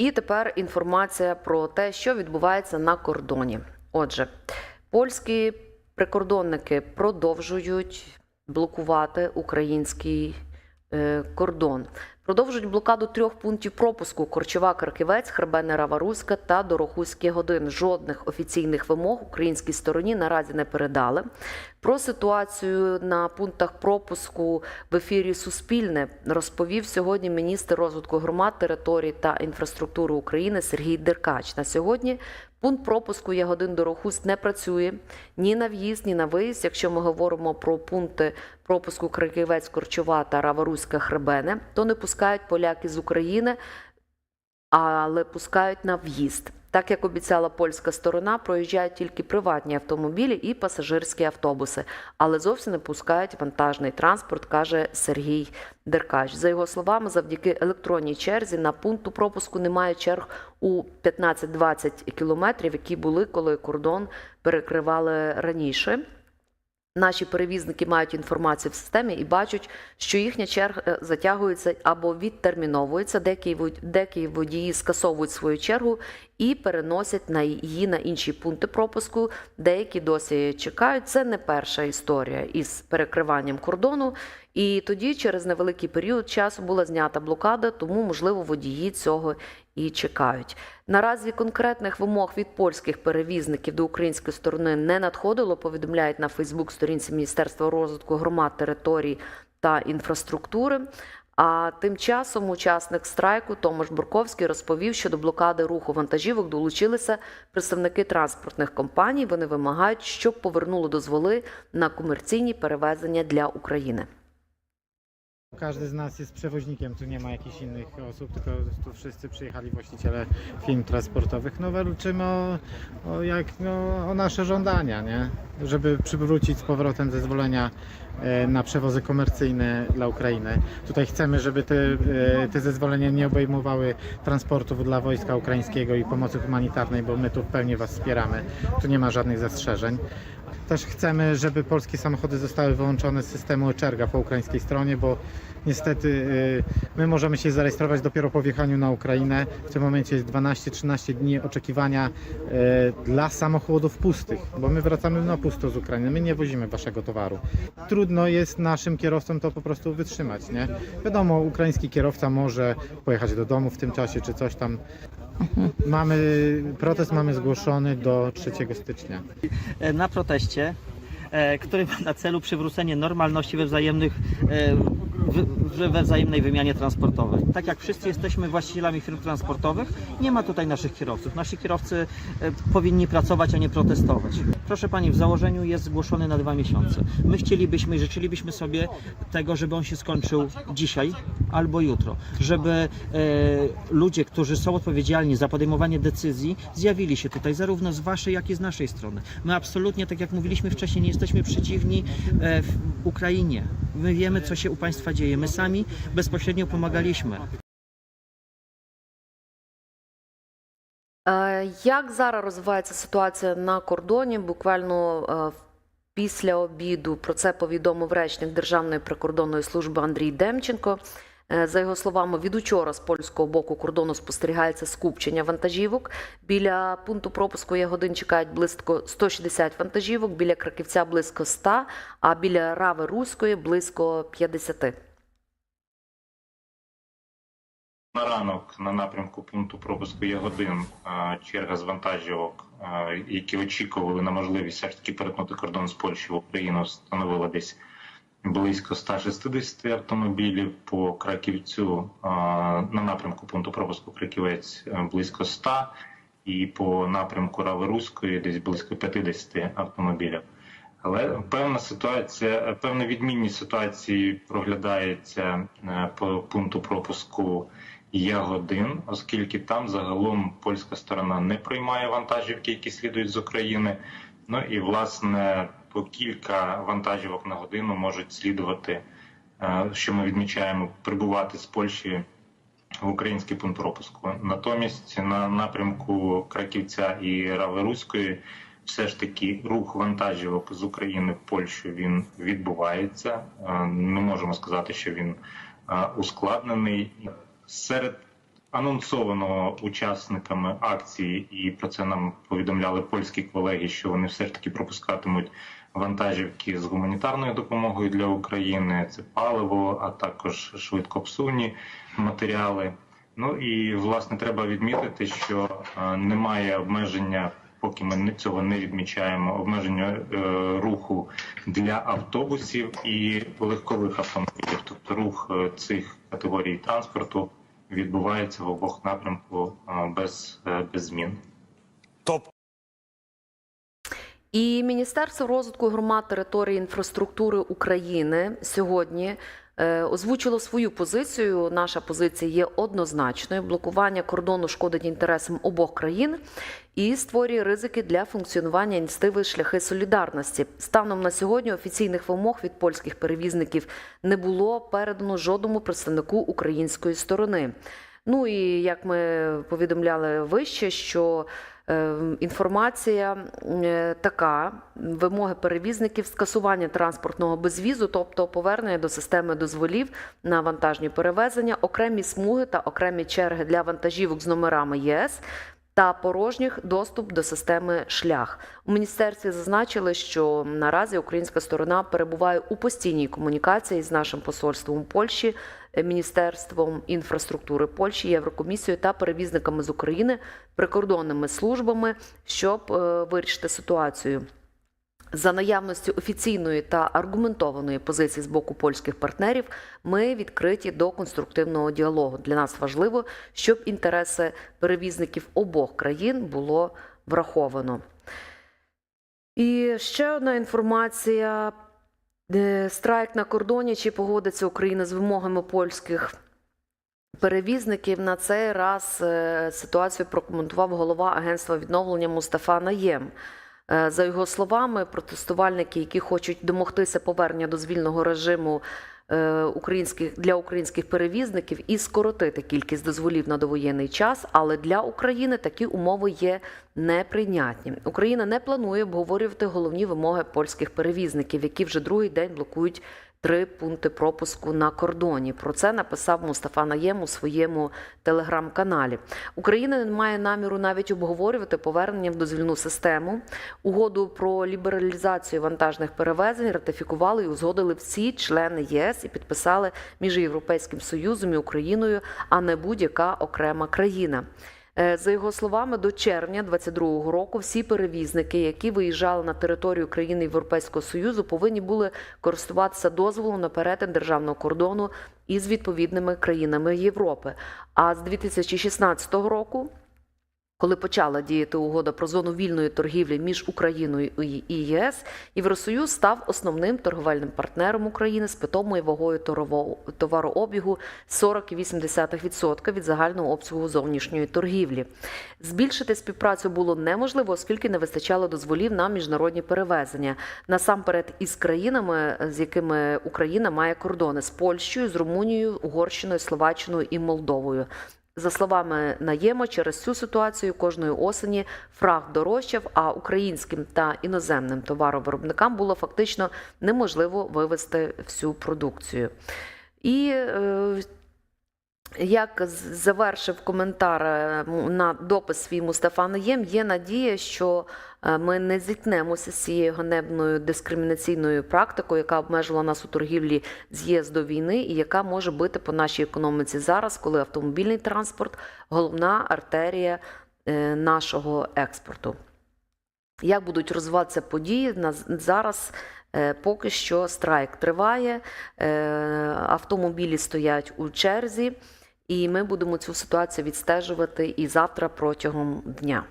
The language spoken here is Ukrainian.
І тепер інформація про те, що відбувається на кордоні. Отже, польські прикордонники продовжують блокувати український е, кордон. Продовжують блокаду трьох пунктів пропуску: Корчова, Краківець, Хребене Раваруська та Дорохуський годин. Жодних офіційних вимог українській стороні наразі не передали. Про ситуацію на пунктах пропуску в ефірі Суспільне розповів сьогодні міністр розвитку громад, територій та інфраструктури України Сергій Деркач. На сьогодні пункт пропуску Ягодин Дорохуст не працює ні на в'їзд, ні на виїзд. Якщо ми говоримо про пункти пропуску Криківець, Корчова та Раворуська Хребене, то не пускають поляки з України, але пускають на в'їзд. Так як обіцяла польська сторона, проїжджають тільки приватні автомобілі і пасажирські автобуси, але зовсім не пускають вантажний транспорт, каже Сергій Деркач. За його словами, завдяки електронній черзі на пункту пропуску немає черг у 15-20 кілометрів, які були, коли кордон перекривали раніше. Наші перевізники мають інформацію в системі і бачать, що їхня черга е, затягується або відтерміновується. Деякі вод- деякі водії скасовують свою чергу і переносять на її на інші пункти пропуску. Деякі досі чекають. Це не перша історія із перекриванням кордону. І тоді, через невеликий період часу, була знята блокада, тому можливо водії цього і чекають. Наразі конкретних вимог від польських перевізників до української сторони не надходило. Повідомляють на Фейсбук-сторінці Міністерства розвитку громад, територій та інфраструктури. А тим часом учасник страйку Томаш Бурковський розповів, що до блокади руху вантажівок долучилися представники транспортних компаній. Вони вимагають, щоб повернули дозволи на комерційні перевезення для України. Każdy z nas jest przewoźnikiem, tu nie ma jakichś innych osób, tylko tu wszyscy przyjechali właściciele firm transportowych. No walczymy o, o, jak, no, o nasze żądania, nie? Żeby przywrócić z powrotem zezwolenia e, na przewozy komercyjne dla Ukrainy. Tutaj chcemy, żeby te, e, te zezwolenia nie obejmowały transportów dla wojska ukraińskiego i pomocy humanitarnej, bo my tu w pełni Was wspieramy. Tu nie ma żadnych zastrzeżeń. Też chcemy, żeby polskie samochody zostały wyłączone z systemu e-czerga po ukraińskiej stronie, bo niestety y, my możemy się zarejestrować dopiero po wjechaniu na Ukrainę. W tym momencie jest 12-13 dni oczekiwania y, dla samochodów pustych, bo my wracamy na pusto z Ukrainy, my nie wozimy waszego towaru. Trudno jest naszym kierowcom to po prostu wytrzymać, nie? Wiadomo, ukraiński kierowca może pojechać do domu w tym czasie czy coś tam. Mamy, protest mamy zgłoszony do 3 stycznia. e, na proteście, e, który ma na celu przywrócenie normalności we wzajemnych e, we wzajemnej wymianie transportowej. Tak jak wszyscy jesteśmy właścicielami firm transportowych, nie ma tutaj naszych kierowców. Nasi kierowcy powinni pracować, a nie protestować. Proszę Pani, w założeniu jest zgłoszony na dwa miesiące. My chcielibyśmy i życzylibyśmy sobie tego, żeby on się skończył dzisiaj albo jutro. Żeby e, ludzie, którzy są odpowiedzialni za podejmowanie decyzji, zjawili się tutaj zarówno z Waszej, jak i z naszej strony. My absolutnie, tak jak mówiliśmy wcześniej, nie jesteśmy przeciwni e, w Ukrainie. My wiemy, co się u Państwa dzieje. My sami bezpośrednio pomagaliśmy. Е, Як зараз розвивається ситуація на кордоні? Буквально е, після обіду про це повідомив речник Державної прикордонної служби Андрій Демченко. Е, За його словами, від учора з польського боку кордону спостерігається скупчення вантажівок. Біля пункту пропуску Ягодин чекають близько 160 вантажівок, біля Краківця близько 100, а біля Рави Руської близько 50. На ранок на напрямку пункту пропуску Ягодин е, черга з вантажівок, е, які очікували на можливість все ж таки перетнути кордон з Польщі в Україну, становила десь близько 160 автомобілів. По Краківцю на напрямку пункту пропуску Краківець е, близько 100 і по напрямку Рави Руської десь близько 50 автомобілів. Але певна ситуація, певна відмінність ситуації проглядається е, по пункту пропуску Ягодин, оскільки там загалом польська сторона не приймає вантажівки, які слідують з України. Ну і власне по кілька вантажівок на годину можуть слідувати, е, що ми відмічаємо, прибувати з Польщі в український пункт пропуску. Натомість на напрямку Краківця і Рави-Руської все ж таки рух вантажівок з України в Польщу він відбувається. Не можемо сказати, що він е, ускладнений. Серед анонсовано учасниками акції, і про це нам повідомляли польські колеги, що вони все ж таки пропускатимуть вантажівки з гуманітарною допомогою для України. Це паливо, а також швидкопсувні матеріали. Ну і власне треба відмітити, що е, немає обмеження, поки ми цього не відмічаємо, обмеження е, руху для автобусів і легкових автомобілів. Тобто рух е, цих категорій транспорту відбувається в обох напрямку без, без змін. І Міністерство розвитку громад території інфраструктури України сьогодні е, озвучило свою позицію. Наша позиція є однозначною. Блокування кордону шкодить інтересам обох країн і створює ризики для функціонування ініціативи шляхи солідарності. Станом на сьогодні офіційних вимог від польських перевізників не було передано жодному представнику української сторони. Ну і як ми повідомляли вище, що інформація е, така: вимоги перевізників скасування транспортного безвізу, тобто повернення до системи дозволів на вантажні перевезення, окремі смуги та окремі черги для вантажівок з номерами ЄС. Та порожніх доступ до системи шлях у міністерстві зазначили, що наразі українська сторона перебуває у постійній комунікації з нашим посольством Польщі, міністерством інфраструктури Польщі, Єврокомісією та перевізниками з України, прикордонними службами, щоб е, вирішити ситуацію. За наявності офіційної та аргументованої позиції з боку польських партнерів, ми відкриті до конструктивного діалогу. Для нас важливо, щоб інтереси перевізників обох країн було враховано. І ще одна інформація. Е, Страйк на кордоні чи погодиться Україна з вимогами польських перевізників. На цей раз е, ситуацію прокоментував голова агентства відновлення Мустафа Наєм. Е, За його словами, протестувальники, які хочуть домогтися повернення дозвільного режиму е, українських для українських перевізників і скоротити кількість дозволів на довоєнний час, але для України такі умови є неприйнятні. Україна не планує обговорювати головні вимоги польських перевізників, які вже другий день блокують три пункти пропуску на кордоні. Про це написав Мустафа Наєм у своєму телеграм-каналі. Україна не має наміру навіть обговорювати повернення в дозвільну систему. Угоду про лібералізацію вантажних перевезень ратифікували і узгодили всі члени ЄС і підписали між Європейським Союзом і Україною, а не будь-яка окрема країна. Е, За його словами, до червня 2022 року всі перевізники, які виїжджали на територію країни Європейського Союзу, повинні були користуватися дозволом на перетин державного кордону із відповідними країнами Європи. А з 2016 року коли почала діяти угода про зону вільної торгівлі між Україною і ЄС, Євросоюз став основним торговельним партнером України з питомою вагою товарообігу 40,8% від загального обсягу зовнішньої торгівлі. Збільшити співпрацю було неможливо, оскільки не вистачало дозволів на міжнародні перевезення насамперед із країнами, з якими Україна має кордони з Польщею, з Румунією, Угорщиною, Словаччиною і Молдовою. За словами Наєма, через цю ситуацію кожної осені фраг дорожчав, а українським та іноземним товаровиробникам було фактично неможливо вивести всю продукцію. І е, як завершив коментар е, на допис свій Мустафа Наєм, є надія, що е, ми не зіткнемося з цією ганебною дискримінаційною практикою, яка обмежила нас у торгівлі з до війни, і яка може бити по нашій економіці зараз, коли автомобільний транспорт головна артерія е, нашого експорту. Як будуть розвиватися події зараз? Поки що страйк триває, автомобілі стоять у черзі, і ми будемо цю ситуацію відстежувати і завтра протягом дня.